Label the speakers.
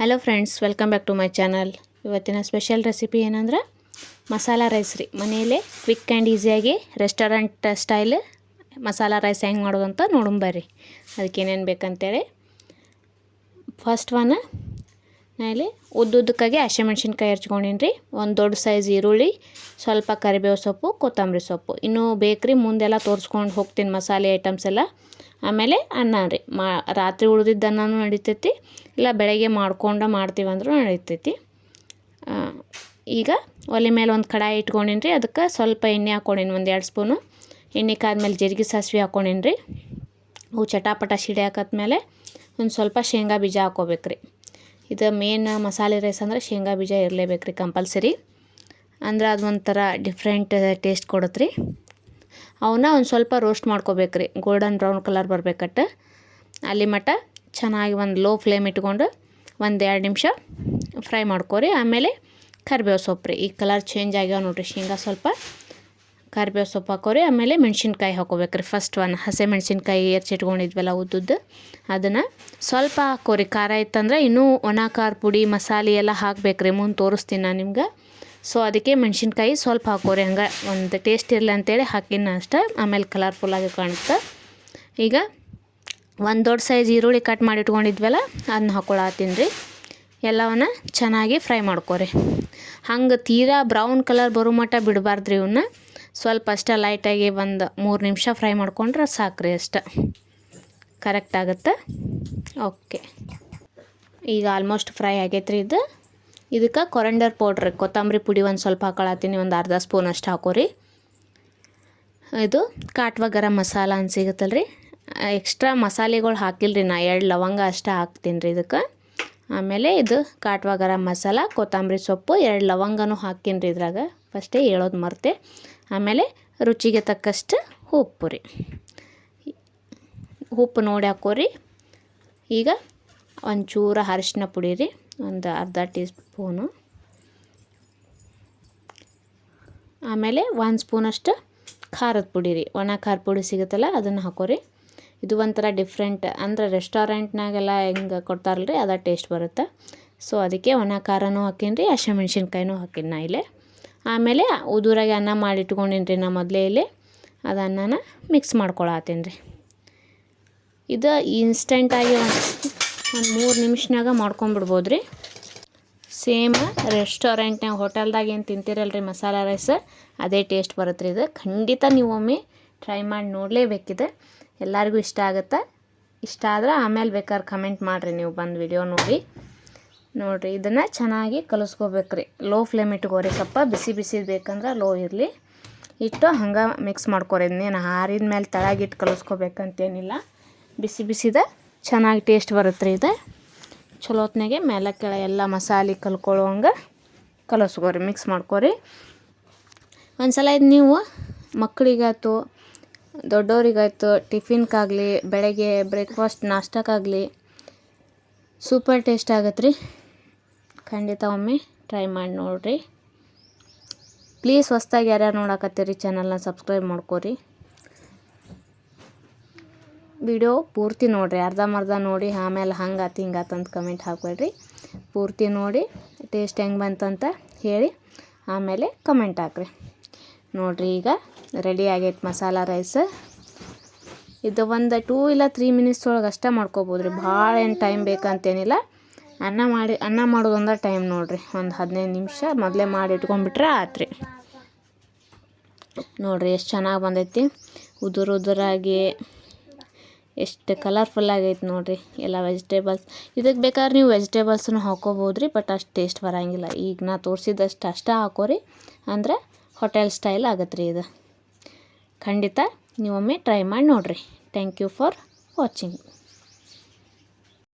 Speaker 1: Hello friends welcome back to my channel ಇವತ್ತಿನ special recipe ಏನಂದ್ರೆ masala rice ರೀ. ಮನೆಯಲ್ಲೇ ಕ್ವಿಕ್ ಆ್ಯಂಡ್ ಈಸಿಯಾಗಿ ರೆಸ್ಟೋರೆಂಟ್ ಸ್ಟೈಲ್ ಮಸಾಲ ರೈಸ್ ಹೆಂಗೆ ಮಾಡೋದು ಅಂತ ಅದಕ್ಕೆ ಏನೇನು ಬೇಕಂತೇಳಿ. ಫಸ್ಟ್ ಒನ್ ನಾನಿಲ್ಲಿ ಉದ್ದುದ್ದಕ್ಕಾಗಿ ಹಸಿಮೆಣ್ಸಿನ್ಕಾಯಿ ಹಚ್ಕೊಂಡಿನಿ ರೀ. ಒಂದು ದೊಡ್ಡ ಸೈಜ್ ಈರುಳ್ಳಿ, ಸ್ವಲ್ಪ ಕರಿಬೇವು ಸೊಪ್ಪು, ಕೊತ್ತಂಬರಿ ಸೊಪ್ಪು. ಇನ್ನೂ ಬೇಕ್ರಿ, ಮುಂದೆಲ್ಲ ತೋರಿಸ್ಕೊಂಡು ಹೋಗ್ತೀನಿ ಮಸಾಲೆ ಐಟಮ್ಸ್ ಎಲ್ಲ. ಆಮೇಲೆ ಅನ್ನ ರೀ. ಮಾ, ರಾತ್ರಿ ಉಳಿದಿದ್ದ ಅನ್ನನೂ ನಡಿತೈತಿ, ಇಲ್ಲ ಬೆಳಗ್ಗೆ ಮಾಡ್ಕೊಂಡು ಮಾಡ್ತೀವಿ ಅಂದರೂ ನಡಿತೈತಿ. ಈಗ ಒಲೆ ಮೇಲೆ ಒಂದು ಕಡಾಯಿ ಇಟ್ಕೊಂಡಿನಿ ರೀ, ಅದಕ್ಕೆ ಸ್ವಲ್ಪ ಎಣ್ಣೆ ಹಾಕ್ಕೊಂಡಿನಿ ಒಂದು ಎರಡು ಸ್ಪೂನು. ಎಣ್ಣೆ ಕಾದ್ಮೇಲೆ ಜೀರಿಗೆ ಸಾಸಿವೆ ಹಾಕ್ಕೊಂಡಿನಿ ರೀ. ಅವು ಚಟಾಪಟ ಸಿಡಿ ಹಾಕದ್ಮೇಲೆ ಒಂದು ಸ್ವಲ್ಪ ಶೇಂಗಾ ಬೀಜ ಹಾಕ್ಕೋಬೇಕು ರೀ. ಇದು ಮೇನ್ ಮಸಾಲೆ ರೈಸ್ ಅಂದರೆ ಶೇಂಗಾ ಬೀಜ ಇರಲೇಬೇಕು ರೀ ಕಂಪಲ್ಸರಿ. ಅಂದ್ರೆ ಅದು ಒಂಥರ ಡಿಫ್ರೆಂಟ್ ಟೇಸ್ಟ್ ಕೊಡುತ್ತೆ ರೀ. ಅವನ್ನ ಒಂದು ಸ್ವಲ್ಪ ರೋಸ್ಟ್ ಮಾಡ್ಕೋಬೇಕು ರೀ ಗೋಲ್ಡನ್ ಬ್ರೌನ್ ಕಲರ್ ಬರ್ಬೇಕಟ್ಟು ಅಲ್ಲಿ ಮಟ್ಟ ಚೆನ್ನಾಗಿ ಒಂದು ಲೋ ಫ್ಲೇಮ್ ಇಟ್ಕೊಂಡು ಒಂದು ಎರಡು ನಿಮಿಷ ಫ್ರೈ ಮಾಡ್ಕೊರಿ. ಆಮೇಲೆ ಕರಿಬೇವು ಸೊಪ್ಪು ರೀ. ಈ ಕಲರ್ ಚೇಂಜ್ ಆಗ್ಯಾವ ನೋಡಿರಿ. ಶೇಂಗಾ ಸ್ವಲ್ಪ ಕರಿಬೇವು ಸೊಪ್ಪು ಹಾಕೋರಿ. ಆಮೇಲೆ ಮೆಣಸಿನ್ಕಾಯಿ ಹಾಕೋಬೇಕ್ರಿ. ಫಸ್ಟ್ ಒನ್ ಹಸಿ ಮೆಣಸಿನ್ಕಾಯಿ ಎರ್ಚಿಟ್ಕೊಂಡಿದ್ವಲ್ಲ ಉದ್ದುದ್ದು. ಅದನ್ನು ಸ್ವಲ್ಪ ಹಾಕೋರಿ. ಖಾರ ಇತ್ತಂದ್ರೆ ಇನ್ನೂ ಒಣ ಖಾರ ಪುಡಿ, ಮಸಾಲೆ ಎಲ್ಲ ಹಾಕ್ಬೇಕು ರೀ ಮುಂದೆ ತೋರಿಸ್ತೀನಿ ನಾನು ನಿಮ್ಗೆ. ಸೊ ಅದಕ್ಕೆ ಮೆಣಸಿನ್ಕಾಯಿ ಸ್ವಲ್ಪ ಹಾಕೋರಿ ಹಂಗೆ. ಒಂದು ಟೇಸ್ಟ್ ಇರಲಿ ಅಂತೇಳಿ ಹಾಕಿನ ಅಷ್ಟೇ ಆಮೇಲೆ ಕಲರ್ಫುಲ್ಲಾಗಿ ಕಾಣುತ್ತೆ. ಈಗ ಒಂದು ದೊಡ್ಡ ಸೈಜ್ ಈರುಳ್ಳಿ ಕಟ್ ಮಾಡಿ ಇಟ್ಕೊಂಡಿದ್ವಲ್ಲ ಅದನ್ನ ಹಾಕೊಳತ್ತೀನಿ ರೀ. ಎಲ್ಲವನ್ನು ಚೆನ್ನಾಗಿ ಫ್ರೈ ಮಾಡ್ಕೋರಿ. ಹಂಗೆ ತೀರಾ ಬ್ರೌನ್ ಕಲರ್ ಬರೋ ಮಟ್ಟ ಬಿಡಬಾರ್ದು ರೀ ಇವನ್ನ ಸ್ವಲ್ಪ ಅಷ್ಟೇ ಲೈಟಾಗಿ ಒಂದು ಮೂರು ನಿಮಿಷ ಫ್ರೈ ಮಾಡ್ಕೊಂಡ್ರೆ ಸಾಕ್ರಿ ಅಷ್ಟೆ. ಕರೆಕ್ಟ್ ಆಗುತ್ತೆ? ಓಕೆ ಈಗ ಆಲ್ಮೋಸ್ಟ್ ಫ್ರೈ ಆಗೈತ್ರಿ ಇದು. ಇದಕ್ಕೆ ಕೊರಂಡರ್ ಪೌಡ್ರ್ ಕೊತ್ತಂಬರಿ ಪುಡಿ ಒಂದು ಸ್ವಲ್ಪ ಹಾಕೊಳತ್ತೀನಿ, ಒಂದು ಅರ್ಧ ಸ್ಪೂನ್ ಅಷ್ಟು ಹಾಕೋರಿ. ಇದು ಕಾಟ್ವ ಗರಂ ಮಸಾಲ ಅಂತ ಸಿಗುತ್ತಲ್ಲ ರೀ ಎಕ್ಸ್ಟ್ರಾ ಮಸಾಲೆಗಳು ಹಾಕಿಲ್ರಿ ನಾ, ಎರಡು ಲವಂಗ ಅಷ್ಟೇ ಹಾಕ್ತೀನಿ ರೀ ಇದಕ್ಕೆ. ಆಮೇಲೆ ಇದು ಕಾಟ್ವ ಗರಂ ಮಸಾಲ, ಕೊತ್ತಂಬರಿ ಸೊಪ್ಪು, ಎರಡು ಲವಂಗನೂ ಹಾಕ್ತೀನಿ ರೀ ಇದ್ರಾಗ ಫಸ್ಟೇ ಹೇಳೋದು ಮರ್ತೆ. ಆಮೇಲೆ ರುಚಿಗೆ ತಕ್ಕಷ್ಟು ಉಪ್ಪು ರೀ ಉಪ್ಪು ನೋಡಿ ಹಾಕೋರಿ. ಈಗ ಒಂಚೂರು ಅರಿಶಿನ ಪುಡಿ ರೀ, ಒಂದು ಅರ್ಧ ಟೀ ಸ್ಪೂನು ಆಮೇಲೆ ಒಂದು ಸ್ಪೂನಷ್ಟು ಖಾರದ ಪುಡಿ ರೀ, ಒಣ ಖಾರ ಪುಡಿ ಸಿಗುತ್ತಲ್ಲ ಅದನ್ನು ಹಾಕೋರಿ ಇದು ಒಂಥರ ಡಿಫ್ರೆಂಟ್ ಅಂದರೆ ರೆಸ್ಟೋರೆಂಟ್ನಾಗೆಲ್ಲ ಹೆಂಗೆ ಕೊಡ್ತಾರಲ್ರಿ ಅದ ಟೇಸ್ಟ್ ಬರುತ್ತೆ. ಸೊ ಅದಕ್ಕೆ ಒಣ ಖಾರನೂ ಹಾಕೀನಿ ರೀ ಹಸಿಮೆಣ್ಸಿನ್ಕಾಯಿನೂ ಹಾಕೀನಿ ನಾ ಇಲ್ಲೇ. ಆಮೇಲೆ ಉದುರಾಗಿ ಅನ್ನ ಮಾಡಿ ಇಟ್ಕೊಂಡಿನಿ ರೀ ನಾ ಮೊದಲೇ ಇಲ್ಲಿ. ಅದು ಅನ್ನನ ಮಿಕ್ಸ್ ಮಾಡ್ಕೊಳತ್ತೀನಿ ರೀ. ಇದು ಇನ್ಸ್ಟೆಂಟಾಗಿ ಒಂದು ಮೂರು ನಿಮಿಷನಾಗ ಮಾಡ್ಕೊಂಬಿಡ್ಬೋದು ರೀ ಸೇಮ್ ರೆಸ್ಟೋರೆಂಟ್ನಾಗ ಹೋಟೆಲ್ದಾಗ ಏನು ತಿಂತೀರಲ್ಲ ರೀ ಮಸಾಲ ರೈಸ್? ಅದೇ ಟೇಸ್ಟ್ ಬರುತ್ತೆ ರೀ ಇದು. ಖಂಡಿತ ನೀವು ಒಮ್ಮೆ ಟ್ರೈ ಮಾಡಿ ನೋಡಲೇಬೇಕಿದೆ. ಎಲ್ಲರಿಗೂ ಇಷ್ಟ ಆಗುತ್ತೆ? ಇಷ್ಟ ಆದ್ರೆ ಆಮೇಲೆ ಬೇಕಾದ್ರೆ ಕಮೆಂಟ್ ಮಾಡಿರಿ ನೀವು ಬಂದು ವಿಡಿಯೋ ನೋಡಿ. ನೋಡಿರಿ, ಇದನ್ನು ಚೆನ್ನಾಗಿ ಕಲಿಸ್ಕೋಬೇಕು ರೀ ಲೋ ಫ್ಲೇಮ್ ಇಟ್ಕೋರಿ ಸ್ವಲ್ಪ ಬಿಸಿ ಬಿಸಿ ಬೇಕಂದ್ರೆ ಲೋ ಇರಲಿ. ಇಟ್ಟು ಹಂಗೆ ಮಿಕ್ಸ್ ಮಾಡ್ಕೊರಿ. ಇನ್ನೇನು ಹಾರಿದ ಮೇಲೆ ತಳಗಿಟ್ಟು ಕಲಿಸ್ಕೋಬೇಕಂತೇನಿಲ್ಲ. ಬಿಸಿ ಬಿಸಿದ ಚೆನ್ನಾಗಿ ಟೇಸ್ಟ್ ಬರುತ್ತೆ ರೀ ಇದು. ಚಲೋ ಹೊತ್ನಾಗೆ ಮೇಲೆ ಕೆಳ ಎಲ್ಲ ಮಸಾಲೆ ಕಲ್ಕೊಳ್ಳೋಂಗೆ ಕಲಸ್ಕೊರಿ ಮಿಕ್ಸ್ ಮಾಡ್ಕೊರಿ. ಒಂದು ಸಲ ಇದು ನೀವು ಮಕ್ಕಳಿಗಾಯ್ತು ದೊಡ್ಡವರಿಗಾಯ್ತು ಟಿಫಿನ್ಗಾಗಲಿ, ಬೆಳಗ್ಗೆ ಬ್ರೇಕ್ಫಾಸ್ಟ್ ನಾಷ್ಟಕ್ಕಾಗಲಿ ಸೂಪರ್ ಟೇಸ್ಟ್ ಆಗತ್ತೆ ರೀ ಖಂಡಿತ ಒಮ್ಮೆ ಟ್ರೈ ಮಾಡಿ ನೋಡಿರಿ. ಪ್ಲೀಸ್ ಹೊಸ್ದಾಗಿ ಯಾರ್ಯಾರು ನೋಡಕತ್ತೀರಿ ಚಾನಲ್ನ ಸಬ್ಸ್ಕ್ರೈಬ್ ಮಾಡ್ಕೊರಿ. ವಿಡಿಯೋ ಪೂರ್ತಿ ನೋಡಿರಿ. ಅರ್ಧಂಬರ್ಧ ನೋಡಿ, ಆಮೇಲೆ ಹಂಗಾತು ಹಿಂಗಾತು ಅಂತ ಕಮೆಂಟ್ ಹಾಕ್ಬೇಡ್ರಿ. ಪೂರ್ತಿ ನೋಡಿ ಟೇಸ್ಟ್ ಹೆಂಗೆ ಬಂತಂತ ಹೇಳಿ, ಆಮೇಲೆ ಕಮೆಂಟ್ ಹಾಕ್ರಿ. ನೋಡಿರಿ ಈಗ ರೆಡಿ ಆಗೈತೆ ಮಸಾಲ ರೈಸ್ ಇದು ಒಂದು ಟೂ ಇಲ್ಲ ತ್ರೀ ಮಿನಿಟ್ಸ್ ಒಳಗೆ ಅಷ್ಟೇ ಮಾಡ್ಕೊಬೋದು ರೀ ಭಾಳ ಏನು ಟೈಮ್ ಬೇಕಂತೇನಿಲ್ಲ. ಅನ್ನ ಮಾಡಿ, ಅನ್ನ ಮಾಡೋದೊಂದ ಟೈಮ್ ನೋಡಿರಿ. ಒಂದು ಹದಿನೈದು ನಿಮಿಷ ಮೊದಲೇ ಮಾಡಿ ಇಟ್ಕೊಂಡ್ಬಿಟ್ರೆ ಆತ್ರಿ. ನೋಡಿರಿ ಎಷ್ಟು ಚೆನ್ನಾಗಿ ಬಂದೈತಿ. ಉದುರು ಉದುರಾಗಿ ಎಷ್ಟು ಕಲರ್ಫುಲ್ ಆಗೈತೆ ನೋಡಿರಿ. ಎಲ್ಲ ವೆಜಿಟೇಬಲ್ಸ್ ಇದಕ್ಕೆ ಬೇಕಾದ್ರೆ ನೀವು ವೆಜಿಟೇಬಲ್ಸನ್ನು ಹಾಕೋಬೋದು ರೀ ಬಟ್ ಅಷ್ಟು ಟೇಸ್ಟ್ ಬರೋಂಗಿಲ್ಲ. ಈಗ ನಾ ತೋರಿಸಿದಷ್ಟು ಅಷ್ಟೇ ಹಾಕೋರಿ. ಅಂದ್ರೆ ಹೋಟೆಲ್ ಸ್ಟೈಲ್ ಆಗತ್ತೆ ರೀ ಇದು. ಖಂಡಿತ ನೀವೊಮ್ಮೆ ಟ್ರೈ ಮಾಡಿ ನೋಡಿರಿ. Thank you for watching